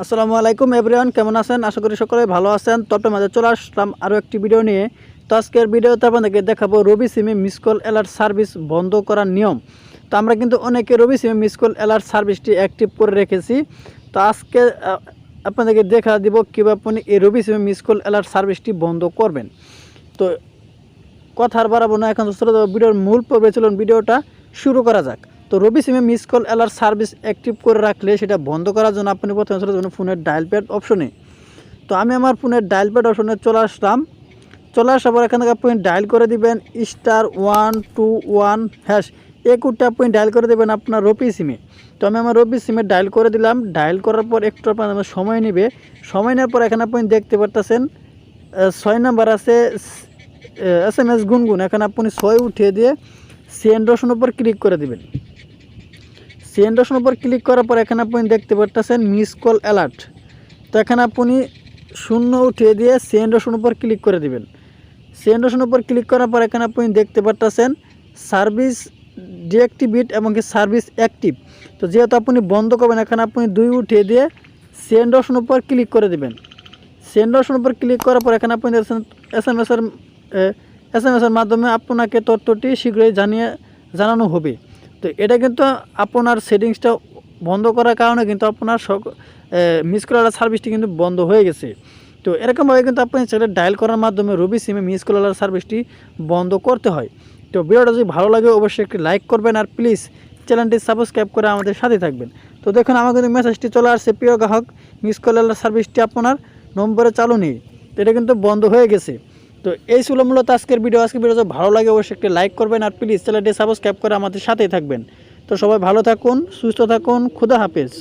আসসালামু আলাইকুম এভরিওয়ান, কেমন আছেন? আশা করি সকলে ভালো আছেন। তবে মাঝে চলে আসলাম আরও একটি ভিডিও নিয়ে। তো আজকের ভিডিওতে আপনাদেরকে দেখাবো রবি সিমে মিস কল অ্যালার্ট সার্ভিস বন্ধ করার নিয়ম। তো আমরা কিন্তু অনেকে রবি সিমে মিস কল অ্যালার্ট সার্ভিসটি অ্যাক্টিভ করে রেখেছি। তো আজকে আপনাদেরকে দেখা দিব কীভাবে আপনি এই রবি সিমে মিস কল অ্যালার্ট সার্ভিসটি বন্ধ করবেন। তো কথার বাড়াবো না, এখন ভিডিওর মূল পর্বে চলুন ভিডিওটা শুরু করা যাক। তো রবি সিমে miss call alert service active করে রাখলে সেটা বন্ধ করার জন্য আপনি প্রথমে চলে যাবেন ফোনের ডায়াল প্যাড অপশনে তো আমি আমার ফোনের ডায়াল প্যাড অপশনে চলে আসলাম। চলে আসার পর এখান থেকে আপনি ডায়াল করে দিবেন star one two one hash এই কোডটা আপনি ডায়াল করে দেবেন আপনার রবি সিমে। তো আমি আমার রবি সিমে ডায়াল করে দিলাম। ডায়াল করার পর একটু আপনার সময় নেবে। সময় নেওয়ার পর এখানে আপনি দেখতে পারতেছেন ছয় নাম্বার আছে এস এম এস গুনগুন। এখানে আপনি ছয় উঠিয়ে দিয়ে সেন্ড রসুন উপর ক্লিক করে দিবেন। সেন্ড রসুন উপর ক্লিক করার পর এখানে আপনি দেখতে পারতেছেন মিস কল অ্যালার্ট। তো এখানে আপনি শূন্য উঠিয়ে দিয়ে সেন্ড রসুন উপর ক্লিক করে দিবেন। সেন্ড রসুন উপর ক্লিক করার পর এখানে আপনি দেখতে পারতেছেন সার্ভিস ডিঅ্যাক্টিভেট এবং কি সার্ভিস অ্যাক্টিভ। তো যেহেতু আপনি বন্ধ করবেন, এখানে আপনি দুই উঠিয়ে দিয়ে সেন্ড রসুন উপর ক্লিক করে দিবেন। সেন্ড অপশন উপর ক্লিক করার পর এখানে আপনি দেখছেন এম এসের এস এম এসের মাধ্যমে আপনাকে তথ্যটি শীঘ্রই জানিয়ে, জানানো হবে। তো এটা কিন্তু আপনার সেটিংসটা বন্ধ করার কারণে কিন্তু আপনার মিস কলার সার্ভিসটি কিন্তু বন্ধ হয়ে গেছে। তো এরকমভাবে কিন্তু আপনি সেটা ডায়াল করার মাধ্যমে রবি সিমে মিস কলার সার্ভিসটি বন্ধ করতে হয়। তো ভিডিওটা যদি ভালো লাগে অবশ্যই একটি লাইক করবেন আর প্লিজ চ্যানেলটি সাবস্ক্রাইব করে আমাদের সাথে থাকবেন। তো দেখুন, আমার কিন্তু মেসেজটি চলে আসছে। প্রিয় গ্রাহক মিস কলার সার্ভিসটি আপনার নম্বরে চালু নেই। তো এটা কিন্তু বন্ধ হয়ে গেছে। তো এই ছিল মূলত আজকের ভিডিও আজকের ভিডিও ভালো লাগে, অবশ্যই একটি লাইক করবেন আর প্লিজ চ্যানেলটি সাবস্ক্রাইব করে আমাদের সাথেই থাকবেন। তো সবাই ভালো থাকুন, সুস্থ থাকুন, খুদা হাফেজ।